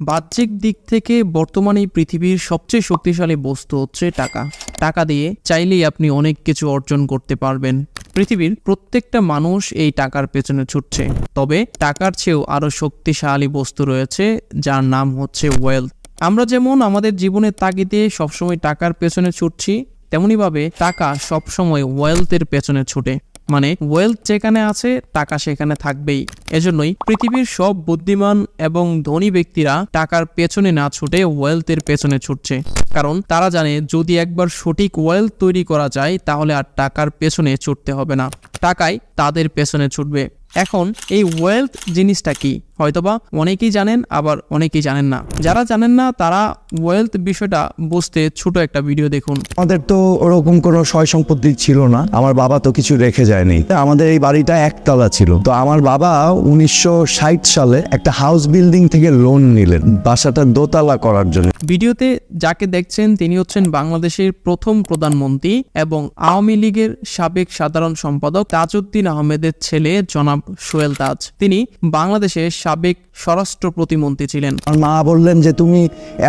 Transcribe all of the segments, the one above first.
বাহ্যিক দিক থেকে বর্তমানে পৃথিবীর সবচেয়ে শক্তিশালী বস্তু হচ্ছে টাকা। টাকা দিয়ে চাইলেই আপনি অনেক কিছু অর্জন করতে পারবেন। পৃথিবীর প্রত্যেকটা মানুষ এই টাকার পেছনে ছুটছে। তবে টাকার চেয়েও আরও শক্তিশালী বস্তু রয়েছে, যার নাম হচ্ছে ওয়েলথ আমরা যেমন আমাদের জীবনের তাগিদে সবসময় টাকার পেছনে ছুটছি, তেমনিভাবে টাকা সবসময় ওয়েলথের পেছনে ছুটে। মানে ওয়েলথ যেখানে আছে, টাকা সেখানে থাকবেই। এজন্যই পৃথিবীর সব বুদ্ধিমান এবং ধনী ব্যক্তিরা টাকার পেছনে না ছুটে ওয়েলথের পেছনে ছুটছে। কারণ তারা জানে, যদি একবার সঠিক ওয়েলথ তৈরি করা যায়, তাহলে আর টাকার পেছনে ছুটতে হবে না। টাকাই তাদের পেছনে ছুটবে। এখন এই ওয়েলথ জিনিসটা কি? হয়তোবা অনেকেই জানেন আবার অনেকেই জানেন না। যারা জানেন না তারা ওয়েলথ বিষয়টা বুঝতে ছোট একটা ভিডিও দেখুন। আমাদের তো ওরকম কোনো সয় সম্পত্তি ছিল না। আমার বাবা তো কিছু রেখে যায়নি। আমাদের এই বাড়িটা একতলা ছিল। তো আমার বাবা উনিশশো ষাট সালে একটা হাউস বিল্ডিং থেকে লোন নিলেন বাসাটা দোতলা করার জন্য। ভিডিওতে যাকে দেখছেন তিনি হচ্ছেন বাংলাদেশের প্রথম প্রধানমন্ত্রী এবং আওয়ামী লীগের সাবেক সাধারণ সম্পাদক তাজউদ্দিন আহমেদের ছেলে জনাব সোহেল তাজ। তিনি বাংলাদেশের সাবেক স্বরাষ্ট্র প্রতিমন্ত্রী ছিলেন। আমার মা বললেন যে তুমি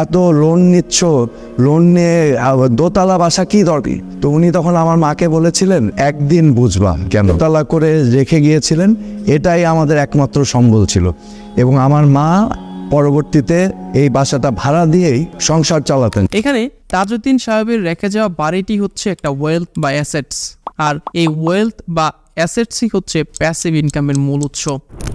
এত লোন নিচ্ছ লোন নিয়ে দোতলা বাসা কি দরকার? তো উনি তখন আমার মাকে বলেছিলেন একদিন বুঝবা কেন? দোতলা করে রেখে গিয়েছিলেন এটাই আমাদের একমাত্র সম্বল ছিল। এবং আমার মা পরবর্তীতে এই বাসাটা ভাড়া দিয়েই সংসার চালাতেন। এখানে তাজউদ্দিন সাহেবের রেখে যাওয়া বাড়িটি হচ্ছে একটা ওয়েলথ বা অ্যাসেটস আর এই ওয়েলথ বা অ্যাসেটসই হচ্ছে প্যাসিভ ইনকামের মূল উৎস,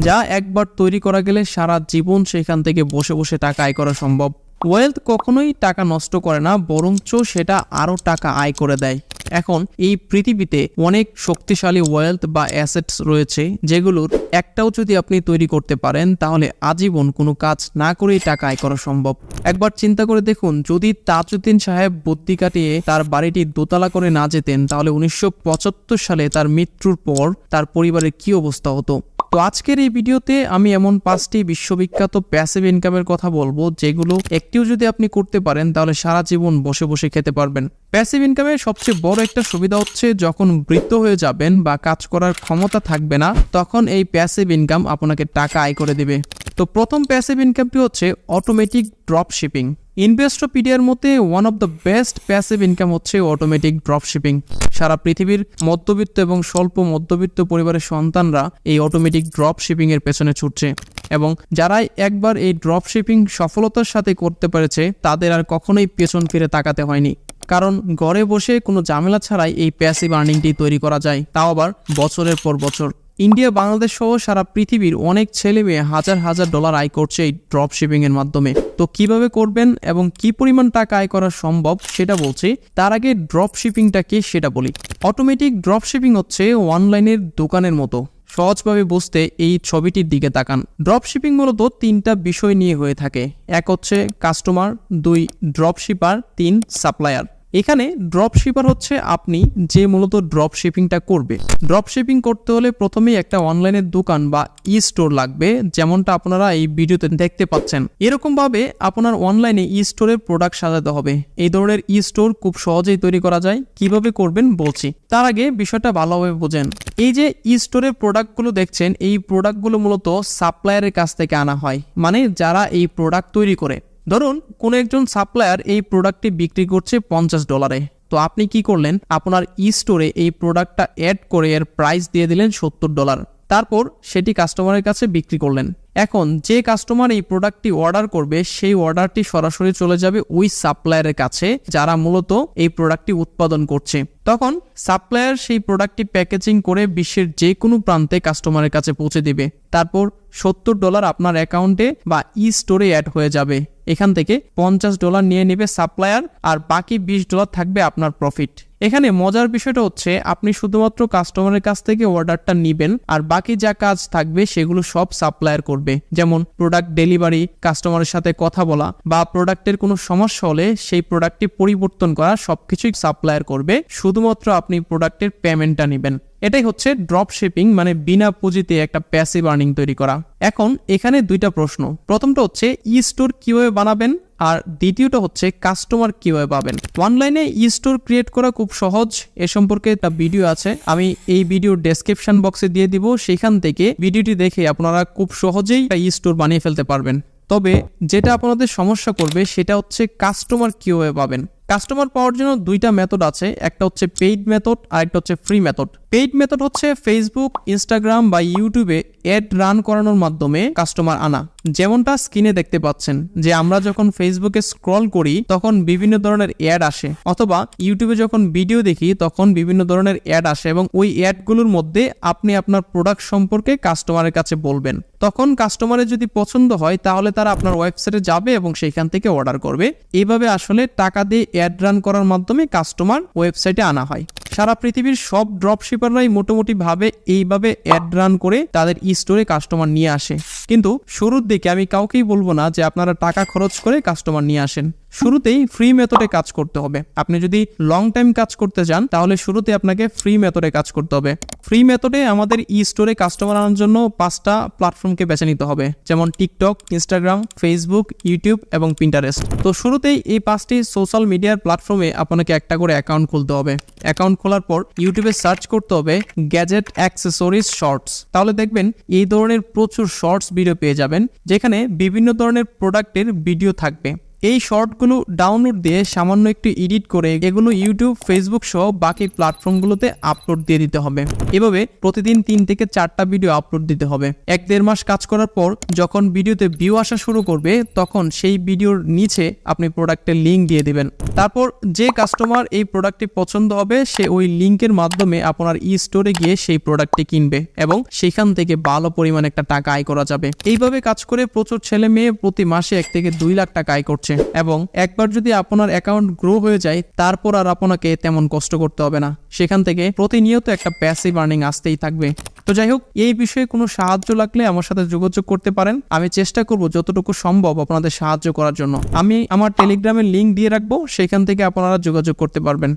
যা একবার তৈরি করা গেলে সারা জীবন সেখান থেকে বসে বসে টাকা আয় করা সম্ভব। ওয়েলথ কখনোই টাকা নষ্ট করে না, বরঞ্চ সেটা আরও টাকা আয় করে দেয়। এখন এই পৃথিবীতে অনেক শক্তিশালী ওয়েলথ বা অ্যাসেটস রয়েছে, যেগুলোর একটাও যদি আপনি তৈরি করতে পারেন, তাহলে আজীবন কোনো কাজ না করেই টাকা আয় করা সম্ভব। একবার চিন্তা করে দেখুন, যদি তাজউদ্দিন সাহেব বুদ্ধি কাটিয়ে তার বাড়িটি দোতলা করে না যেতেন, তাহলে উনিশশো পঁচাত্তর সালে তার মৃত্যুর পর তার পরিবারের কি অবস্থা হতো? তো আজকের এই ভিডিওতে আমি এমন পাঁচটি বিশ্ববিখ্যাত প্যাসিভ ইনকামের কথা বলব, যেগুলো একটিও যদি আপনি করতে পারেন, তাহলে সারা জীবন বসে বসে খেতে পারবেন। প্যাসিভ ইনকামের সবচেয়ে বড় একটা সুবিধা হচ্ছে, যখন বৃদ্ধ হয়ে যাবেন বা কাজ করার ক্ষমতা থাকবে না, তখন এই প্যাসিভ ইনকাম আপনাকে টাকা আয় করে দেবে। তো প্রথম প্যাসিভ ইনকামটি হচ্ছে অটোমেটিক ড্রপ শিপিং ইনভেস্টোপিডিয়ার মতে one of the best passive income হচ্ছে অটোমেটিক ড্রপ শিপিং সারা পৃথিবীর মধ্যবিত্ত এবং স্বল্প মধ্যবিত্ত পরিবারের সন্তানরা এই অটোমেটিক ড্রপ শিপিং এর পেছনে ছুটছে এবং যারাই একবার এই ড্রপ শিপিং সফলতার সাথে করতে পেরেছে, তাদের আর কখনোই পেছন ফিরে তাকাতে হয়নি। কারণ ঘরে বসে কোনো ঝামেলা ছাড়াই এই প্যাসিভ আর্নিংটি তৈরি করা যায়, তাও আবার বছরের পর বছর। ইন্ডিয়া, বাংলাদেশ সহ সারা পৃথিবীর অনেক ছেলে মেয়ে হাজার হাজার ডলার আয় করছে এই ড্রপ শিপিং এর মাধ্যমে। তো কীভাবে করবেন এবং কি পরিমাণ টাকা আয় করা সম্ভব সেটা বলছি। তার আগে ড্রপ শিপিংটা কি সেটা বলি। অটোমেটিক ড্রপ শিপিং হচ্ছে অনলাইনের দোকানের মতো। সহজভাবে বুঝতে এই ছবিটির দিকে তাকান। ড্রপ শিপিং মূলত তিনটা বিষয় নিয়ে হয়ে থাকে। এক হচ্ছে কাস্টমার দুই ড্রপ শিপার তিন সাপ্লায়ার এখানে ড্রপ শিপার হচ্ছে আপনি যে মূলত ড্রপ শিপিংটা করবে। ড্রপ শিপিং করতে হলে প্রথমেই একটা অনলাইনের দোকান বা ই স্টোর লাগবে, যেমনটা আপনারা এই ভিডিওতে দেখতে পাচ্ছেন। এরকম ভাবে আপনার অনলাইনে ই স্টোরের প্রোডাক্ট সাজাতে হবে। এই ধরনের ই স্টোর খুব সহজেই তৈরি করা যায়। কীভাবে করবেন বলছি। তার আগে বিষয়টা ভালোভাবে বোঝেন। এই যে ই স্টোরের প্রোডাক্টগুলো দেখছেন, এই প্রোডাক্টগুলো মূলত সাপ্লায়ারের কাছ থেকে আনা হয়। মানে যারা এই প্রোডাক্ট তৈরি করে। ধরুন, কোনো একজন সাপ্লায়ার এই প্রোডাক্টটি বিক্রি করছে পঞ্চাশ ডলারে তো আপনি কি করলেন? আপনার ই স্টোরে এই প্রোডাক্টটা অ্যাড করে এর প্রাইস দিয়ে দিলেন সত্তর ডলার তারপর সেটি কাস্টমারের কাছে বিক্রি করলেন। এখন যে কাস্টমার এই প্রোডাক্টটি অর্ডার করবে, সেই অর্ডারটি সরাসরি চলে যাবে ওই সাপ্লায়ারের কাছে, যারা মূলত এই প্রোডাক্টটি উৎপাদন করছে। তখন সাপ্লায়ার সেই প্রোডাক্টটি প্যাকেজিং করে বিশ্বের যে কোনো প্রান্তে কাস্টমারের কাছে পৌঁছে দিবে। তারপর সত্তর ডলার আপনার অ্যাকাউন্টে বা ই স্টোরে অ্যাড হয়ে যাবে। এখান থেকে পঞ্চাশ ডলার নিয়ে নেবে সাপ্লায়ার আর বাকি বিশ ডলার থাকবে আপনার প্রফিট এখানে মজার বিষয়টা হচ্ছে, আপনি শুধুমাত্র কাস্টমারের কাছ থেকে অর্ডারটা নিবেন আর বাকি যা কাজ থাকবে সেগুলো সব সাপ্লায়ার করবে। যেমন প্রোডাক্ট ডেলিভারি কাস্টমারের সাথে কথা বলা বা প্রোডাক্টের কোনো সমস্যা হলে সেই প্রোডাক্টটি পরিবর্তন করা সবকিছুই সাপ্লায়ার করবে। শুধুমাত্র আপনি প্রোডাক্টের পেমেন্টটা নেবেন। এটাই হচ্ছে ড্রপ শিপিং মানে বিনা পুঁজিতে একটা প্যাসিভ আর্নিং তৈরি করা। এখন এখানে দুইটা প্রশ্ন। প্রথমটা হচ্ছে ই স্টোর কীভাবে বানাবেন? আর দ্বিতীয়টা হচ্ছে কাস্টমার কীভাবে পাবেন? অনলাইনে ই স্টোর ক্রিয়েট করা খুব সহজ। এ সম্পর্কে একটা ভিডিও আছে। আমি এই ভিডিওর ডেসক্রিপশন বক্সে দিয়ে দিব। সেখান থেকে ভিডিওটি দেখে আপনারা খুব সহজেই ই স্টোর বানিয়ে ফেলতে পারবেন। তবে যেটা আপনাদের সমস্যা করবে, সেটা হচ্ছে কাস্টমার কীভাবে পাবেন? কাস্টমার পাওয়ার জন্য দুইটা মেথড আছে, একটা হচ্ছে পেইড মেথড আর একটা হচ্ছে ফ্রি মেথড পেইড মেথড হচ্ছে ফেসবুক ইনস্টাগ্রাম বা ইউটিউবে অ্যাড রান করানোর মাধ্যমে কাস্টমার আনা। যেমনটা স্ক্রিনে দেখতে পাচ্ছেন, যে আমরা যখন ফেসবুকে স্ক্রল করি, তখন বিভিন্ন ধরনের অ্যাড আসে। অথবা ইউটিউবে যখন ভিডিও দেখি, তখন বিভিন্ন ধরনের অ্যাড আসে এবং ওই অ্যাডগুলোর মধ্যে আপনি আপনার প্রোডাক্ট সম্পর্কে কাস্টমারের কাছে বলবেন। তখন কাস্টমারের যদি পছন্দ হয়, তাহলে তারা আপনার ওয়েবসাইটে যাবে এবং সেইখান থেকে অর্ডার করবে। এইভাবে আসলে টাকা দিয়ে অ্যাড রান করার মাধ্যমে কাস্টমার ওয়েবসাইটে আনা হয়। সারা পৃথিবীর সব ড্রপ শিপাররাই মোটামুটি ভাবে এইভাবে অ্যাড রান করে তাদের স্টোরে কাস্টমার নিয়ে আসে। কিন্তু শুরুর দিকে আমি কাউকেই বলব না যে আপনারা টাকা খরচ করে কাস্টমার নিয়ে আসেন। শুরুতেই ফ্রি মেথডে কাজ করতে হবে। আপনি যদি লং টাইম কাজ করতে চান তাহলে শুরুতে আপনাকে ফ্রি মেথডে কাজ করতে হবে। ফ্রি মেথডে আমাদের ই স্টোরে কাস্টমার আনার জন্য পাঁচটা প্ল্যাটফর্মকে বেছে নিতে হবে। যেমন টিকটক ইনস্টাগ্রাম ফেসবুক ইউটিউব এবং পিন্টারেস্ট তো শুরুতেই এই পাঁচটি সোশ্যাল মিডিয়ার প্ল্যাটফর্মে আপনাকে একটা করে অ্যাকাউন্ট খুলতে হবে। অ্যাকাউন্ট খোলার পর ইউটিউবে সার্চ করতে হবে গ্যাজেট অ্যাক্সেসরিজ শর্টস তাহলে দেখবেন এই ধরনের প্রচুর শর্টস ভিডিও পেয়ে যাবেন, যেখানে বিভিন্ন ধরনের প্রোডাক্টের ভিডিও থাকবে। এই শর্টগুলো ডাউনলোড দিয়ে সামান্য একটু এডিট করে এগুলো ইউটিউব ফেসবুক সহ বাকি প্ল্যাটফর্মগুলোতে আপলোড দিয়ে দিতে হবে। এভাবে প্রতিদিন তিন থেকে চারটা ভিডিও আপলোড দিতে হবে। এক দেড় মাস কাজ করার পর যখন ভিডিওতে ভিউ আসা শুরু করবে, তখন সেই ভিডিওর নিচে আপনি প্রোডাক্টের লিঙ্ক দিয়ে দিবেন। তারপর যে কাস্টমার এই প্রোডাক্টটি পছন্দ হবে, সে ওই লিঙ্কের মাধ্যমে আপনার ই স্টোরে গিয়ে সেই প্রোডাক্টটি কিনবে এবং সেখান থেকে ভালো পরিমাণ একটা টাকা আয় করা যাবে। এইভাবে কাজ করে প্রচুর ছেলে মেয়ে প্রতি মাসে এক থেকে দুই লাখ টাকা আয় করছে। এবং একবার যদি আপনার অ্যাকাউন্ট গ্রো হয়ে যায়, তারপর আর আপনাকে তেমন কষ্ট করতে হবে না। সেখান থেকে প্রতিনিয়ত একটা প্যাসিভ আর্নিং আসতেই থাকবে। তো যাই হোক, এই বিষয়ে কোনো সাহায্য লাগলে আমার সাথে যোগাযোগ করতে পারেন। আমি চেষ্টা করব যতটুকু সম্ভব আপনাদের সাহায্য করার জন্য। আমি আমার টেলিগ্রামের লিঙ্ক দিয়ে রাখব, সেখান থেকে আপনারা যোগাযোগ করতে পারবেন।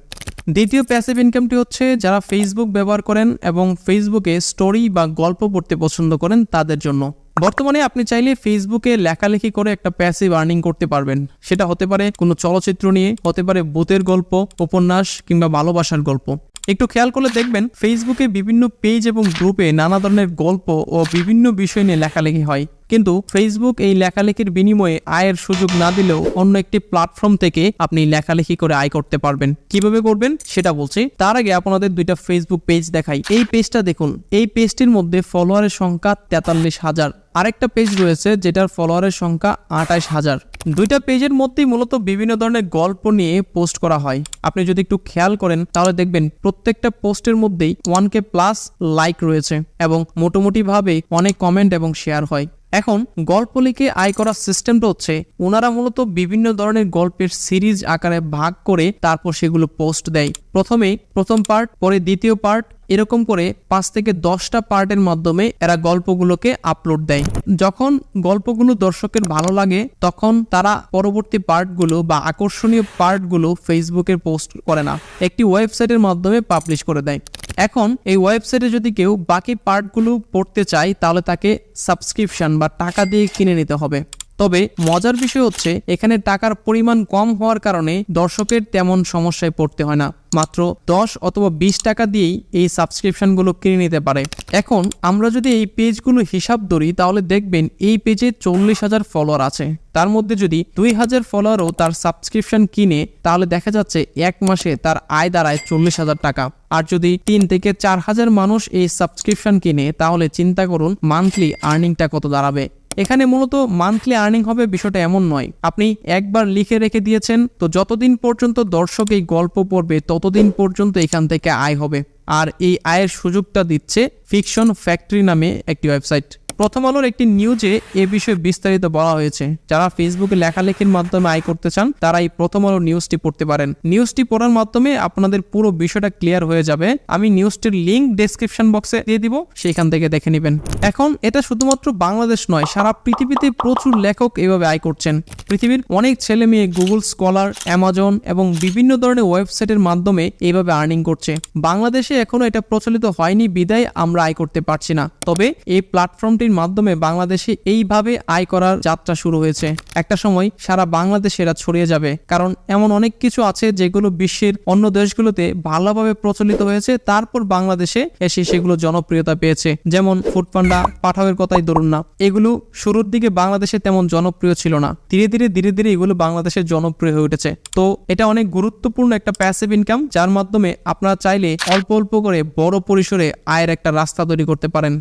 দ্বিতীয় প্যাসিভ ইনকামটি হচ্ছে, যারা ফেসবুক ব্যবহার করেন এবং ফেসবুকে স্টোরি বা গল্প পড়তে পছন্দ করেন, তাদের জন্য। বর্তমানে আপনি চাইলে ফেসবুকে লেখালেখি করে একটা প্যাসিভ আর্নিং করতে পারবেন। সেটা হতে পারে কোনো চলচ্চিত্র নিয়ে, হতে পারে ভূতের গল্প, উপন্যাস কিংবা ভালোবাসার গল্প। একটু খেয়াল করলে দেখবেন ফেসবুকে বিভিন্ন পেজ এবং গ্রুপে নানা ধরনের গল্প ও বিভিন্ন বিষয় নিয়ে লেখালেখি হয়। কিন্তু ফেসবুক এই লেখালেখির বিনিময়ে আয়ের সুযোগ না দিলেও অন্য একটি প্ল্যাটফর্ম থেকে আপনি লেখালেখি করে আয় করতে পারবেন। কীভাবে করবেন? সেটা বলছি। তার আগে আপনাদের দুইটা ফেসবুক পেজ দেখাই। এই পেজটা দেখুন। এই পেজটির মধ্যে ফলোয়ারের সংখ্যা তেতাল্লিশ হাজার। আরেকটা পেজ রয়েছে যেটার ফলোয়ারের সংখ্যা আঠাশ হাজার। দুইটা পেজের মধ্যেই মূলত বিভিন্ন ধরনের গল্প নিয়ে পোস্ট করা হয়। আপনি যদি একটু খেয়াল করেন, তাহলে দেখবেন প্রত্যেকটা পোস্টের মধ্যেই ওয়ান কে প্লাস লাইক রয়েছে এবং মোটামুটিভাবে অনেক কমেন্ট এবং শেয়ার হয়। এখন গল্প লিখে আয় করার সিস্টেমটা হচ্ছে ওনারা মূলত বিভিন্ন ধরনের গল্পের সিরিজ আকারে ভাগ করে তারপর সেগুলো পোস্ট দেয়। প্রথমে প্রথম পার্ট পরে দ্বিতীয় পার্ট এরকম করে পাঁচ থেকে দশটা পার্টের মাধ্যমে এরা গল্পগুলোকে আপলোড দেয়। যখন গল্পগুলো দর্শকের ভালো লাগে, তখন তারা পরবর্তী পার্টগুলো বা আকর্ষণীয় পার্টগুলো ফেসবুকে পোস্ট করে না, একটি ওয়েবসাইটের মাধ্যমে পাবলিশ করে দেয়। এখন এই ওয়েবসাইটে যদি কেউ বাকি পার্টগুলো পড়তে চায়, তাহলে তাকে সাবস্ক্রিপশন বা টাকা দিয়ে কিনে নিতে হবে। তবে মজার বিষয় হচ্ছে, এখানে টাকার পরিমাণ কম হওয়ার কারণে দর্শকের তেমন সমস্যায় পড়তে হয় না। মাত্র দশ অথবা বিশ টাকা দিয়েই এই সাবস্ক্রিপশনগুলো কিনে নিতে পারে। এখন আমরা যদি এই পেজগুলো হিসাব ধরি, তাহলে দেখবেন এই পেজে চল্লিশ হাজার ফলোয়ার আছে। তার মধ্যে যদি দুই হাজার ফলোয়ারও তার সাবস্ক্রিপশন কিনে, তাহলে দেখা যাচ্ছে এক মাসে তার আয় দাঁড়ায় চল্লিশ হাজার টাকা। আর যদি তিন থেকে চার হাজার মানুষ এই সাবস্ক্রিপশন কিনে, তাহলে চিন্তা করুন, মান্থলি আর্নিংটা কত দাঁড়াবে। এখানে মূলত মান্থলি আর্নিং হবে বিষয়টা এমন নয়। আপনি একবার লিখে রেখে দিয়েছেন, তো যতদিন পর্যন্ত দর্শক এই গল্প পড়বে, ততদিন পর্যন্ত এখান থেকে আয় হবে। আর এই আয়ের সুযোগটা দিচ্ছে ফিকশন ফ্যাক্টরি নামে একটি ওয়েবসাইট প্রথম আলোর একটি নিউজে এ বিষয়ে বিস্তারিত বলা হয়েছে। যারা ফেসবুকে লেখালেখির মাধ্যমে আয় করতে চান তারা এই প্রথম আলো নিউজটি পড়তে পারেন। নিউজটি পড়ার মাধ্যমে আপনাদের পুরো বিষয়টা ক্লিয়ার হয়ে যাবে। আমি নিউজটির লিঙ্ক ডেসক্রিপশন বক্সে দিয়ে দিব, সেখান থেকে দেখে নেবেন। এখন, এটা শুধুমাত্র বাংলাদেশ নয়, সারা পৃথিবীতে প্রচুর লেখক এভাবে আয় করছেন। পৃথিবীর অনেক ছেলে মেয়ে গুগল স্কলার অ্যামাজন এবং বিভিন্ন ধরনের ওয়েবসাইটের মাধ্যমে এইভাবে আর্নিং করছে। বাংলাদেশে এখনও এটা প্রচলিত হয়নি, বিদায় আমরা আয় করতে পারছি না। তবে এই প্ল্যাটফর্মটির বাড়ির মাধ্যমে বাংলাদেশে এইভাবে আয় করার যাত্রা শুরু হয়েছে। একটা সময় সারা বাংলাদেশে এরা ছড়িয়ে যাবে। কারণ এমন অনেক কিছু আছে যেগুলো বিশ্বের অন্য দেশগুলোতে ভালোভাবে প্রচলিত হয়েছে। তারপর বাংলাদেশে এসে সেগুলো জনপ্রিয়তা পেয়েছে। যেমন ফুডপান্ডা পাঠাওয়ের কথাই ধরুন না। এগুলো শুরুর দিকে বাংলাদেশে তেমন জনপ্রিয় ছিল না। ধীরে ধীরে ধীরে ধীরে এগুলো বাংলাদেশে জনপ্রিয় হয়ে উঠেছে। তো এটা অনেক গুরুত্বপূর্ণ একটা প্যাসিভ ইনকাম যার মাধ্যমে আপনারা চাইলে অল্প অল্প করে বড় পরিসরে আয়ের একটা রাস্তা তৈরি করতে পারেন।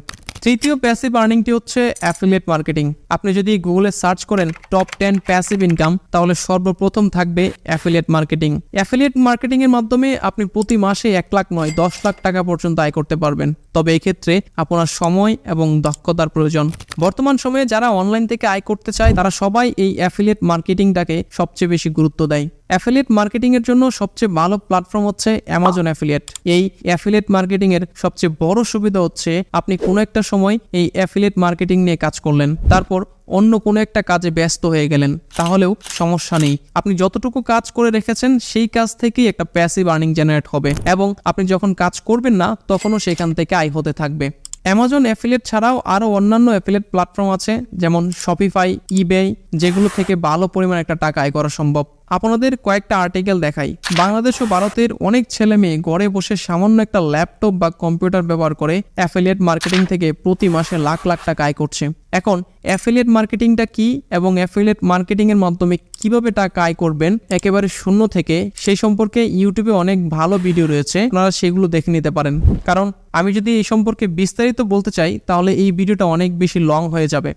তৃতীয় প্যাসিভ আর্নিংটি হচ্ছে অ্যাফিলিয়েট মার্কেটিং আপনি যদি গুগলে সার্চ করেন টপ টেন প্যাসিভ ইনকাম তাহলে সর্বপ্রথম থাকবে অ্যাফিলিয়েট মার্কেটিং অ্যাফিলিয়েট মার্কেটিং এর মাধ্যমে আপনি প্রতি মাসে এক লাখ নয়, দশ লাখ টাকা পর্যন্ত আয় করতে পারবেন। তবে এই ক্ষেত্রে আপনার সময় এবং দক্ষতার প্রয়োজন। বর্তমান সময়ে যারা অনলাইন থেকে আয় করতে চায়, তারা সবাই এই অ্যাফিলিয়েট মার্কেটিংটাকে সবচেয়ে বেশি গুরুত্ব দেয়। অ্যাফিলিয়েট মার্কেটিং এর জন্য সবচেয়ে ভালো প্ল্যাটফর্ম হচ্ছে অ্যামাজন অ্যাফিলিয়েট এই অ্যাফিলিয়েট মার্কেটিং এর সবচেয়ে বড় সুবিধা হচ্ছে আপনি কোনো একটা সময় এই অ্যাফিলিয়েট মার্কেটিং নিয়ে কাজ করলেন, তারপর অন্য কোনো একটা কাজে ব্যস্ত হয়ে গেলেন, তাহলেও সমস্যা নেই। আপনি যতটুকু কাজ করে রেখেছেন, সেই কাজ থেকেই একটা প্যাসিভ আর্নিং জেনারেট হবে এবং আপনি যখন কাজ করবেন না, তখনও সেখান থেকে আয় হতে থাকবে। অ্যামাজন অ্যাফিলেট ছাড়াও আরও অন্যান্য অ্যাফিলেট প্ল্যাটফর্ম আছে, যেমন শপিফাই ইবে যেগুলো থেকে ভালো পরিমাণ একটা টাকা আয় করা সম্ভব। আপনাদের কয়েকটা আর্টিকেল দেখাই। বাংলাদেশ ও ভারতের অনেক ছেলে মেয়ে ঘরে বসে সামান্য একটা ল্যাপটপ বা কম্পিউটার ব্যবহার করে অ্যাফিলিয়েট মার্কেটিং থেকে প্রতি মাসে লাখ লাখ টাকা আয় করছে। এখন অ্যাফিলিয়েট মার্কেটিংটা কি এবং অ্যাফিলিয়েট মার্কেটিং এর মাধ্যমে কীভাবে টাকা আয় করবেন একেবারে শূন্য থেকে, সেই সম্পর্কে ইউটিউবে অনেক ভালো ভিডিও রয়েছে, আপনারা সেগুলো দেখে নিতে পারেন। কারণ, আমি যদি এই সম্পর্কে বিস্তারিত বলতে চাই, তাহলে এই ভিডিওটা অনেক বেশি লং হয়ে যাবে।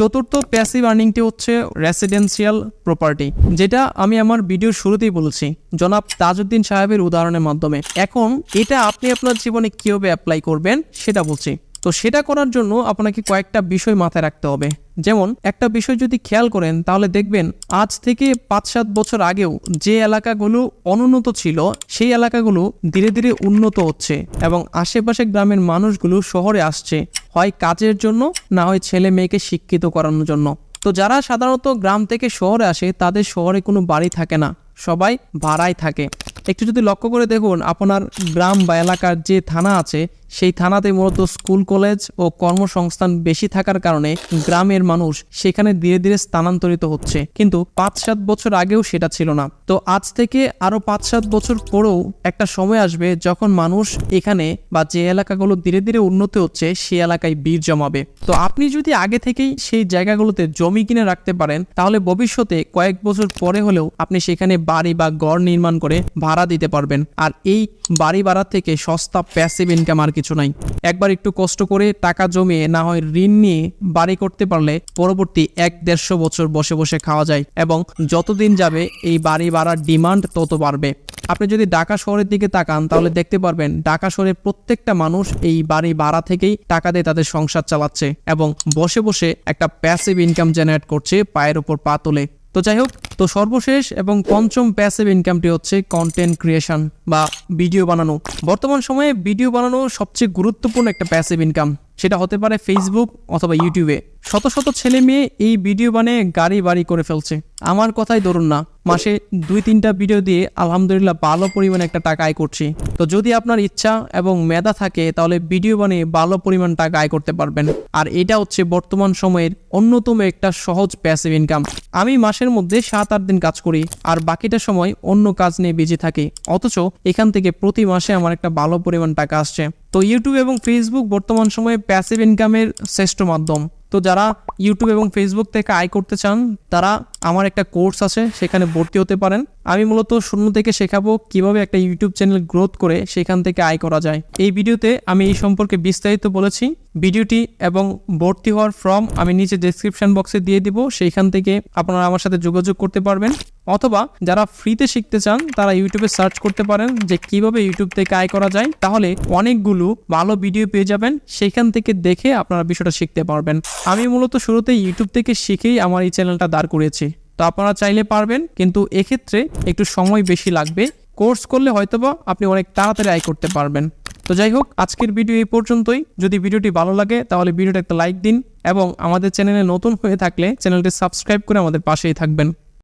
চতুর্থ প্যাসিভ আর্নিংটি হচ্ছে রেসিডেন্সিয়াল প্রপার্টি যেটা আমি আমার ভিডিওর শুরুতেই বলেছি। জনাব তাজউদ্দিন সাহেবের উদাহরণের মাধ্যমে। এখন এটা আপনি আপনার জীবনে কীভাবে অ্যাপ্লাই করবেন সেটা বলছি। তো সেটা করার জন্য আপনাকে কয়েকটা বিষয় মাথায় রাখতে হবে। যেমন, একটা বিষয় যদি খেয়াল করেন, তাহলে দেখবেন আজ থেকে পাঁচ সাত বছর আগেও যে এলাকাগুলো অনুন্নত ছিল, সেই এলাকাগুলো ধীরে ধীরে উন্নত হচ্ছে এবং আশেপাশে গ্রামের মানুষগুলো শহরে আসছে। হয় কাজের জন্য, না হয় ছেলে মেয়েকে শিক্ষিত করানোর জন্য। তো যারা সাধারণত গ্রাম থেকে শহরে আসে, তাদের শহরে কোনো বাড়ি থাকে না, সবাই ভাড়ায় থাকে। একটু যদি লক্ষ্য করে দেখুন, আপনার গ্রাম বা এলাকার যে থানা আছে সেই থানাতে মূলত স্কুল, কলেজ ও কর্মসংস্থান বেশি থাকার কারণে গ্রামের মানুষ সেখানে ধীরে ধীরে স্থানান্তরিত হচ্ছে। কিন্তু পাঁচ সাত বছর আগেও সেটা ছিল না। তো আজ থেকে আরও পাঁচ সাত বছর পরেও একটা সময় আসবে যখন মানুষ এখানে বা যে এলাকাগুলো ধীরে ধীরে উন্নতি হচ্ছে সেই এলাকায় বীর জমাবে। তো আপনি যদি আগে থেকেই সেই জায়গাগুলোতে জমি কিনে রাখতে পারেন, তাহলে ভবিষ্যতে কয়েক বছর পরে হলেও আপনি সেখানে বাড়ি বা গড় নির্মাণ করে ভাড়া দিতে পারবেন। আর এই বাড়ি ভাড়া থেকে সস্তা প্যাসিভ ইনকাম আর কিছু নাই। একবার একটু কষ্ট করে টাকা জমিয়ে না হয় ঋণ নিয়ে বাড়ি করতে পারলে পরবর্তী এক দেড়শো বছর বসে বসে খাওয়া যায় এবং যতদিন যাবে এই বাড়ি ভাড়ার ডিমান্ড তত বাড়বে। আপনি যদি ঢাকা শহরের দিকে তাকান, তাহলে দেখতে পারবেন ঢাকা শহরের প্রত্যেকটা মানুষ এই বাড়ি ভাড়া থেকেই টাকা দিয়ে তাদের সংসার চালাচ্ছে এবং বসে বসে একটা প্যাসিভ ইনকাম জেনারেট করছে পায়ের ওপর পা তোলে। তো যাই হোক তো সর্বশেষ এবং পঞ্চম প্যাসিভ ইনকামটি হচ্ছে কন্টেন্ট ক্রিয়েশন বা ভিডিও বানানো। বর্তমান সময়ে ভিডিও বানানো সবচেয়ে গুরুত্বপূর্ণ একটা প্যাসিভ ইনকাম সেটা হতে পারে ফেসবুক অথবা ইউটিউবে শত শত ছেলে মেয়ে এই ভিডিও বানিয়ে গাড়ি বাড়ি করে ফেলছে। আমার কথাই ধরুন না, মাসে দুই তিনটা ভিডিও দিয়ে আলহামদুলিল্লাহ ভালো পরিমাণে একটা টাকা আয় করছি। তো যদি আপনার ইচ্ছা এবং মেধা থাকে, তাহলে ভিডিও বানিয়ে ভালো পরিমাণ টাকা আয় করতে পারবেন। আর এটা হচ্ছে বর্তমান সময়ের অন্যতম একটা সহজ প্যাসিভ ইনকাম আমি মাসের মধ্যে সাত আট দিন কাজ করি, আর বাকিটা সময় অন্য কাজ নিয়ে বিজি থাকি। অথচ এখান থেকে প্রতি মাসে আমার একটা ভালো পরিমাণ টাকা আসছে। তো ইউটিউব এবং ফেসবুক বর্তমান সময়ে প্যাসিভ ইনকামের শ্রেষ্ঠ মাধ্যম। তো যারা ইউটিউব এবং ফেসবুক থেকে আয় করতে চান, তারা আমার একটা কোর্স আছে, সেখানে ভর্তি হতে পারেন। আমি মূলত শূন্য থেকে শেখাবো কীভাবে একটা ইউটিউব চ্যানেল গ্রোথ করে সেখান থেকে আয় করা যায়। এই ভিডিওতে আমি এই সম্পর্কে বিস্তারিত বলেছি। ভিডিওটি এবং ভর্তি হওয়ার ফর্ম আমি নিচে ডেসক্রিপশন বক্সে দিয়ে দিব। সেইখান থেকে আপনারা আমার সাথে যোগাযোগ করতে পারবেন। অথবা যারা ফ্রিতে শিখতে চান, তারা ইউটিউবে সার্চ করতে পারেন যে কীভাবে ইউটিউব থেকে আয় করা যায়। তাহলে অনেকগুলো ভালো ভিডিও পেয়ে যাবেন। সেখান থেকে দেখে আপনারা বিষয়টা শিখতে পারবেন। আমি মূলত শুরুতে ইউটিউব থেকে শিখেই আমার এই চ্যানেলটা দাঁড় করিয়েছি। তো আপনারা চাইলে পারবেন, কিন্তু এক্ষেত্রে একটু সময় বেশি লাগবে। কোর্স করলে হয়তোবা আপনি অনেক তাড়াতাড়ি আয় করতে পারবেন। তো যাই হোক, আজকের ভিডিও এই পর্যন্তই। যদি ভিডিওটি ভালো লাগে, তাহলে ভিডিওটা একটা লাইক দিন এবং আমাদের চ্যানেলে নতুন হয়ে থাকলে চ্যানেলটি সাবস্ক্রাইব করে আমাদের পাশেই থাকবেন।